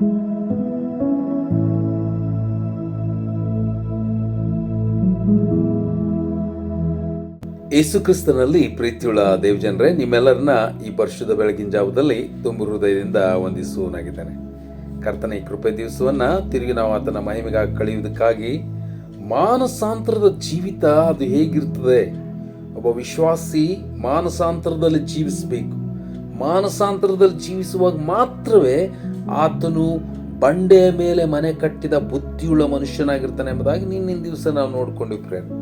ಯೇಸು ಕ್ರಿಸ್ತನಲ್ಲಿ ಪ್ರೀತಿಯುಳ್ಳ ದೇವಜನರೇ, ನಿಮ್ಮೆಲ್ಲರನ್ನ ಈ ವರ್ಷದ ಬೆಳಗಿನ ಜಾವದಲ್ಲಿ ತುಂಬು ಹೃದಯದಿಂದ ವಂದಿಸುವನಾಗಿದ್ದಾನೆ ಕರ್ತನ ಈ ಕೃಪೆ ದಿವಸವನ್ನ ತಿರುಗಿ ನಾವು ಆತನ ಮಹಿಮೆಗಾಗಿ ಕಳೆಯುವುದಕ್ಕಾಗಿ ಮಾನಸಾಂತರದ ಜೀವಿತ ಅದು ಹೇಗಿರ್ತದೆ ಒಬ್ಬ ವಿಶ್ವಾಸಿ ಮಾನಸಾಂತರದಲ್ಲಿ ಜೀವಿಸಬೇಕು. ಮಾನಸಾಂತರದಲ್ಲಿ ಜೀವಿಸುವಾಗ ಮಾತ್ರವೇ ಆತನು ಬಂಡೆಯ ಮೇಲೆ ಮನೆ ಕಟ್ಟಿದ ಬುದ್ಧಿಯುಳ್ಳ ಮನುಷ್ಯನಾಗಿರ್ತಾನೆ ಎಂಬುದಾಗಿ ನಿನ್ನಿನ ದಿವಸ ನಾವು ನೋಡಿಕೊಂಡಿವಿ ಫ್ರೆಂಡ್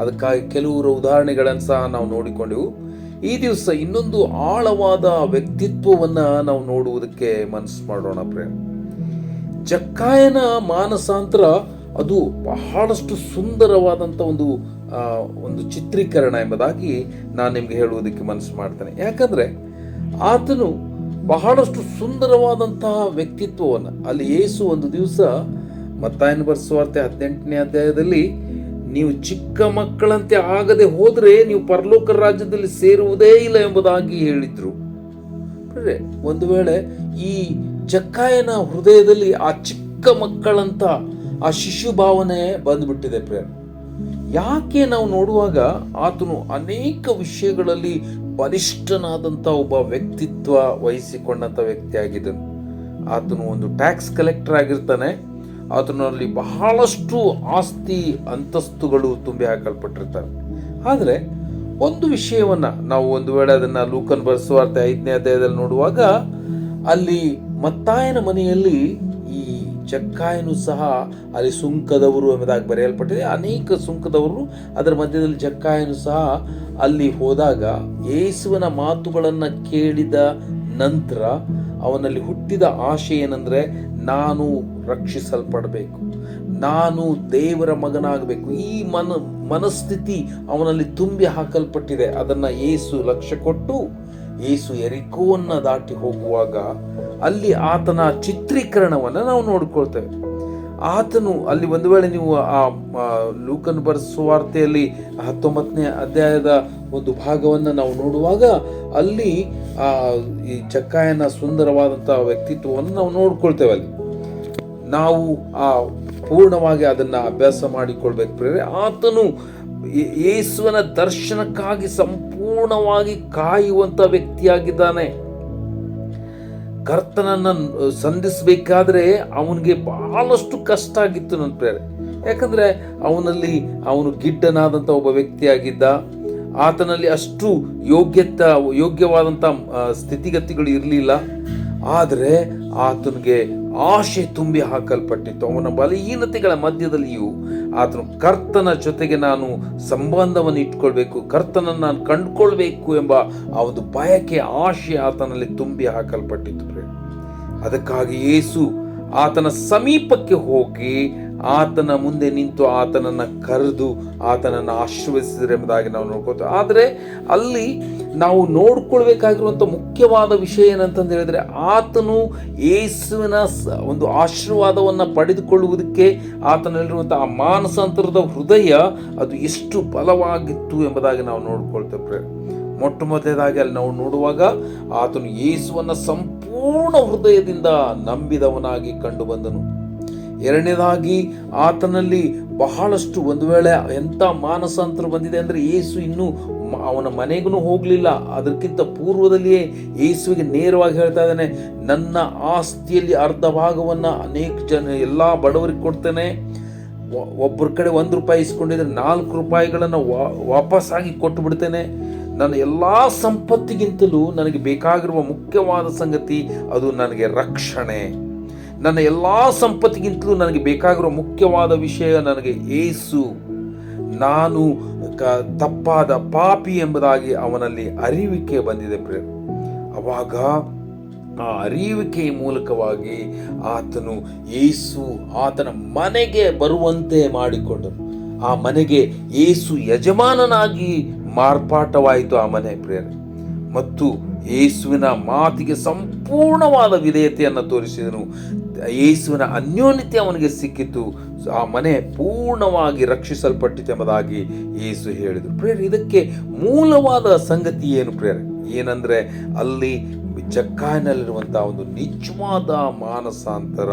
ಅದಕ್ಕಾಗಿ ಕೆಲವರು ಉದಾಹರಣೆಗಳನ್ನು ಸಹ ನಾವು ನೋಡಿಕೊಂಡೆವು. ಈ ದಿವಸ ಇನ್ನೊಂದು ಆಳವಾದ ವ್ಯಕ್ತಿತ್ವವನ್ನ ನಾವು ನೋಡುವುದಕ್ಕೆ ಮನಸ್ಸು ಮಾಡೋಣ ಫ್ರೆಂಡ್ ಜಕ್ಕಾಯನ ಮಾನಸಾಂತರ ಅದು ಬಹಳಷ್ಟು ಸುಂದರವಾದಂಥ ಒಂದು ಒಂದು ಚಿತ್ರೀಕರಣ ಎಂಬುದಾಗಿ ನಾನು ನಿಮ್ಗೆ ಹೇಳುವುದಕ್ಕೆ ಮನಸ್ಸು ಮಾಡ್ತೇನೆ. ಯಾಕಂದ್ರೆ ಆತನು ಬಹಳಷ್ಟು ಸುಂದರವಾದಂತಹ ವ್ಯಕ್ತಿತ್ವವನ್ನು. ಅಲ್ಲಿ ಯೇಸು ಒಂದು ದಿವಸ ಮತ್ತಾಯನ ಬರ್ಸುವಾರ್ತೆ ಹದಿನೆಂಟನೇ ಅಧ್ಯಾಯದಲ್ಲಿ, ನೀವು ಚಿಕ್ಕ ಮಕ್ಕಳಂತೆ ಆಗದೆ ಹೋದರೆ ನೀವು ಪರಲೋಕ ರಾಜ್ಯದಲ್ಲಿ ಸೇರುವುದೇ ಇಲ್ಲ ಎಂಬುದಾಗಿ ಹೇಳಿದ್ರು. ಒಂದು ವೇಳೆ ಈ ಜಕ್ಕಾಯನ ಹೃದಯದಲ್ಲಿ ಆ ಚಿಕ್ಕ ಮಕ್ಕಳಂತ ಆ ಶಿಶು ಭಾವನೆ ಬಂದ್ಬಿಟ್ಟಿದೆ ಪ್ರೇರ್ ಯಾಕೆ ನಾವು ನೋಡುವಾಗ ಆತನು ಅನೇಕ ವಿಷಯಗಳಲ್ಲಿ ಬಲಿಷ್ಠನಾದಂಥ ಒಬ್ಬ ವ್ಯಕ್ತಿತ್ವ ವಹಿಸಿಕೊಂಡಂಥ ವ್ಯಕ್ತಿಯಾಗಿದ್ದನು. ಆತನು ಒಂದು ಟ್ಯಾಕ್ಸ್ ಕಲೆಕ್ಟರ್ ಆಗಿರ್ತಾನೆ. ಆತನಲ್ಲಿ ಬಹಳಷ್ಟು ಆಸ್ತಿ ಅಂತಸ್ತುಗಳು ತುಂಬಿ ಹಾಕಲ್ಪಟ್ಟಿರ್ತಾರೆ. ಆದರೆ ಒಂದು ವಿಷಯವನ್ನ ನಾವು ಒಂದು ವೇಳೆ ಅದನ್ನ ಲೂಕನ್ ಬರೆಸುವಾರ್ತೆ ಐದನೇ ಅಧ್ಯಾಯದಲ್ಲಿ ನೋಡುವಾಗ ಅಲ್ಲಿ ಮತ್ತಾಯನ ಮನೆಯಲ್ಲಿ ಜಕ್ಕಾಯನು ಸಹ ಅಲ್ಲಿ ಸುಂಕದವರು ಎಂಬುದಾಗಿ ಬರೆಯಲ್ಪಟ್ಟಿದೆ. ಅನೇಕ ಸುಂಕದವರು ಅದರ ಮಧ್ಯದಲ್ಲಿ ಜಕ್ಕಾಯನು ಸಹ ಅಲ್ಲಿ ಹೋದಾಗ ಯೇಸುವಿನ ಮಾತುಗಳನ್ನು ಕೇಳಿದ ನಂತರ ಅವನಲ್ಲಿ ಹುಟ್ಟಿದ ಆಶೆ ಏನಂದ್ರೆ ನಾನು ರಕ್ಷಿಸಲ್ಪಡಬೇಕು. ನಾನು ದೇವರ ಮಗನಾಗಬೇಕು. ಈ ಮನ, ಮನಸ್ಥಿತಿ ಅವನಲ್ಲಿ ತುಂಬಿ ಹಾಕಲ್ಪಟ್ಟಿದೆ. ಅದನ್ನ ಏಸು ಲಕ್ಷ್ಯ ಕೊಟ್ಟು ಏಸು ಎರಿಕೋವನ್ನ ದಾಟಿ ಹೋಗುವಾಗ ಅಲ್ಲಿ ಆತನ ಚಿತ್ರೀಕರಣವನ್ನು ನಾವು ನೋಡ್ಕೊಳ್ತೇವೆ. ಆತನು ಅಲ್ಲಿ ಒಂದು ವೇಳೆ ನೀವು ಆ ಲೂಕನ್ ಬರೆಸುವಾರ್ತೆಯಲ್ಲಿ ಹತ್ತೊಂಬತ್ತನೇ ಅಧ್ಯಾಯದ ಒಂದು ಭಾಗವನ್ನು ನಾವು ನೋಡುವಾಗ ಅಲ್ಲಿ, ಆ, ಈ ಚಕ್ಕಾಯನ ಸುಂದರವಾದಂತಹ ವ್ಯಕ್ತಿತ್ವವನ್ನು ನಾವು ನೋಡ್ಕೊಳ್ತೇವೆ ಅಲ್ಲಿ. ನಾವು, ಆ, ಪೂರ್ಣವಾಗಿ ಅದನ್ನ ಅಭ್ಯಾಸ ಮಾಡಿಕೊಳ್ಬೇಕು ಪ್ರೇರೆ ಆತನು ಯೇಸುವನ ದರ್ಶನಕ್ಕಾಗಿ ಸಂಪೂರ್ಣವಾಗಿ ಕಾಯುವಂತ ವ್ಯಕ್ತಿಯಾಗಿದ್ದಾನೆ. ಕರ್ತನನ್ನ ಸಂಧಿಸಬೇಕಾದ್ರೆ ಅವನಿಗೆ ಬಹಳಷ್ಟು ಕಷ್ಟ ಆಗಿತ್ತು ನನ್ನ ಪ್ರೇರೆ ಯಾಕಂದ್ರೆ ಅವನಲ್ಲಿ ಅವನು ಗಿಡ್ಡನಾದಂಥ ಒಬ್ಬ ವ್ಯಕ್ತಿಯಾಗಿದ್ದ. ಆತನಲ್ಲಿ ಅಷ್ಟು ಯೋಗ್ಯತ ಯೋಗ್ಯವಾದಂಥ ಸ್ಥಿತಿಗತಿಗಳು ಇರಲಿಲ್ಲ. ಆದರೆ ಆತನಿಗೆ ಆಶೆ ತುಂಬಿ ಹಾಕಲ್ಪಟ್ಟಿತ್ತು. ಅವನ ಬಲಹೀನತೆಗಳ ಮಧ್ಯದಲ್ಲಿಯೂ ಆತನು ಕರ್ತನ ಜೊತೆಗೆ ನಾನು ಸಂಬಂಧವನ್ನು ಇಟ್ಕೊಳ್ಬೇಕು, ಕರ್ತನನ್ನು ನಾನು ಕಂಡುಕೊಳ್ಬೇಕು ಎಂಬ ಆ ಒಂದು ಬಯಕೆ, ಆಶೆ ಆತನಲ್ಲಿ ತುಂಬಿ ಹಾಕಲ್ಪಟ್ಟಿತ್ತು ಅದಕ್ಕಾಗಿ ಯೇಸು ಆತನ ಸಮೀಪಕ್ಕೆ ಹೋಗಿ ಆತನ ಮುಂದೆ ನಿಂತು ಆತನನ್ನು ಕರೆದು ಆತನನ್ನು ಆಶೀರ್ವದಿಸಿದ್ರೆ ಎಂಬುದಾಗಿ ನಾವು ನೋಡ್ಕೋತೇವೆ ಆದರೆ ಅಲ್ಲಿ ನಾವು ನೋಡ್ಕೊಳ್ಬೇಕಾಗಿರುವಂಥ ಮುಖ್ಯವಾದ ವಿಷಯ ಏನಂತಂದು ಹೇಳಿದ್ರೆ ಆತನು ಯೇಸುವಿನ ಒಂದು ಆಶೀರ್ವಾದವನ್ನು ಪಡೆದುಕೊಳ್ಳುವುದಕ್ಕೆ ಆತನಲ್ಲಿರುವಂಥ ಆ ಮಾನಸಾಂತರದ ಹೃದಯ ಅದು ಎಷ್ಟು ಬಲವಾಗಿತ್ತು ಎಂಬುದಾಗಿ ನಾವು ನೋಡ್ಕೊಳ್ತೇವೆ. ಮೊಟ್ಟ ಮೊದಲೇದಾಗಿ ಅಲ್ಲಿ ನಾವು ನೋಡುವಾಗ ಆತನು ಯೇಸುವನ್ನ ಸಂಪೂರ್ಣ ಹೃದಯದಿಂದ ನಂಬಿದವನಾಗಿ ಕಂಡುಬಂದನು ಎರಡನೇದಾಗಿ ಆತನಲ್ಲಿ ಬಹಳಷ್ಟು ಒಂದು ವೇಳೆ ಎಂಥ ಮಾನಸಾಂತರ ಬಂದಿದೆ ಅಂದರೆ ಏಸು ಇನ್ನೂ ಅವನ ಮನೆಗೂ ಹೋಗಲಿಲ್ಲ. ಅದಕ್ಕಿಂತ ಪೂರ್ವದಲ್ಲಿಯೇ ಯೇಸುವಿಗೆ ನೇರವಾಗಿ ಹೇಳ್ತಾ ಇದ್ದಾನೆ, ನನ್ನ ಆಸ್ತಿಯಲ್ಲಿ ಅರ್ಧ ಭಾಗವನ್ನು ಅನೇಕ ಜನ, ಎಲ್ಲ ಬಡವರಿಗೆ ಕೊಡ್ತೇನೆ. ಒಬ್ಬರ ಕಡೆ ಒಂದು ರೂಪಾಯಿ ಇಸ್ಕೊಂಡಿದ್ರೆ ನಾಲ್ಕು ರೂಪಾಯಿಗಳನ್ನು ವಾಪಸ್ಸಾಗಿ ಕೊಟ್ಟು ಬಿಡ್ತೇನೆ. ನನ್ನ ಎಲ್ಲ ಸಂಪತ್ತಿಗಿಂತಲೂ ನನಗೆ ಬೇಕಾಗಿರುವ ಮುಖ್ಯವಾದ ಸಂಗತಿ ಅದು ನನಗೆ ರಕ್ಷಣೆ. ನನ್ನ ಎಲ್ಲ ಸಂಪತ್ತಿಗಿಂತಲೂ ನನಗೆ ಬೇಕಾಗಿರುವ ಮುಖ್ಯವಾದ ವಿಷಯ ನನಗೆ ಏಸು. ನಾನು ಕ, ತಪ್ಪಾದ ಪಾಪಿ ಎಂಬುದಾಗಿ ಅವನಲ್ಲಿ ಅರಿವಿಕೆ ಬಂದಿದೆ ಪ್ರೇ ಅವಾಗ ಆ ಅರಿವಿಕೆಯ ಮೂಲಕವಾಗಿ ಆತನು ಏಸು ಆತನ ಮನೆಗೆ ಬರುವಂತೆ ಮಾಡಿಕೊಂಡನು. ಆ ಮನೆಗೆ ಏಸು ಯಜಮಾನನಾಗಿ ಮಾರ್ಪಾಟವಾಯಿತು ಆ ಮನೆ ಪ್ರೇರಣೆ ಮತ್ತು ಯೇಸುವಿನ ಮಾತಿಗೆ ಸಂಪೂರ್ಣವಾದ ವಿಧೇಯತೆಯನ್ನು ತೋರಿಸಿದನು. ಯೇಸುವಿನ ಅನ್ಯೋನ್ಯತೆ ಅವನಿಗೆ ಸಿಕ್ಕಿತು. ಆ ಮನೆ ಪೂರ್ಣವಾಗಿ ರಕ್ಷಿಸಲ್ಪಟ್ಟಿತು ಎಂಬುದಾಗಿ ಯೇಸು ಹೇಳಿದರು. ಪ್ರೇರ ಇದಕ್ಕೆ ಮೂಲವಾದ ಸಂಗತಿ ಏನು ಪ್ರೇರ ಏನಂದರೆ ಅಲ್ಲಿ ಜಕ್ಕಾಯನಲ್ಲಿರುವಂಥ ಒಂದು ನಿಜವಾದ ಮಾನಸಾಂತರ.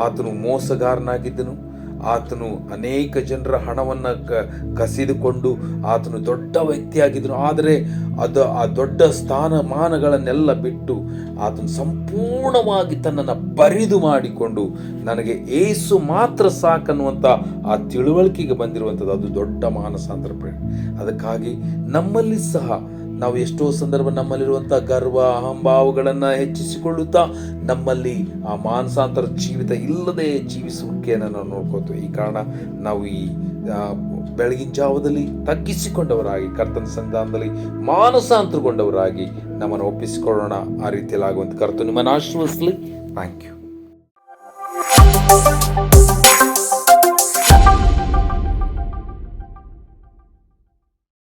ಆತನು ಮೋಸಗಾರನಾಗಿದ್ದನು. ಆತನು ಅನೇಕ ಜನರ ಹಣವನ್ನು ಕ, ಕಸಿದುಕೊಂಡು ಆತನು ದೊಡ್ಡ ವ್ಯಕ್ತಿಯಾಗಿದ್ದನು. ಆದರೆ ಅದು, ಆ ದೊಡ್ಡ ಸ್ಥಾನಮಾನಗಳನ್ನೆಲ್ಲ ಬಿಟ್ಟು ಆತನು ಸಂಪೂರ್ಣವಾಗಿ ತನ್ನನ್ನು ಬರಿದು ಮಾಡಿಕೊಂಡು ನನಗೆ ಏಸು ಮಾತ್ರ ಸಾಕನ್ನುವಂಥ ಆ ತಿಳುವಳಿಕೆಗೆ ಬಂದಿರುವಂಥದ್ದು. ಅದು ದೊಡ್ಡ ಮಾನಸಾಂತರ ಪ್ರೇರಣೆ ಅದಕ್ಕಾಗಿ ನಮ್ಮಲ್ಲಿ ಸಹ ನಾವು ಎಷ್ಟೋ ಸಂದರ್ಭ ನಮ್ಮಲ್ಲಿರುವಂಥ ಗರ್ವ, ಅಹಂಭಾವಗಳನ್ನು ಹೆಚ್ಚಿಸಿಕೊಳ್ಳುತ್ತಾ ನಮ್ಮಲ್ಲಿ ಆ ಮಾನಸಾಂತರ ಜೀವಿತ ಇಲ್ಲದೆ ಜೀವಿಸುವಿಕೆಯನ್ನು ನಾವು ನೋಡ್ಕೋತೀವಿ ಈ ಕಾರಣ ನಾವು ಈ ಬೆಳಗಿನ ಜಾವದಲ್ಲಿ ತಗ್ಗಿಸಿಕೊಂಡವರಾಗಿ, ಕರ್ತನ ಸಂಧಾನದಲ್ಲಿ ಮಾನಸಾಂತರಗೊಂಡವರಾಗಿ ನಮ್ಮನ್ನು ಒಪ್ಪಿಸಿಕೊಳ್ಳೋಣ. ಆ ರೀತಿಯಲ್ಲಿ ಆಗುವಂಥ ಕರ್ತನು ನಿಮ್ಮನ್ನು ಆಶೀರ್ವದಿಸಲಿ. Thank you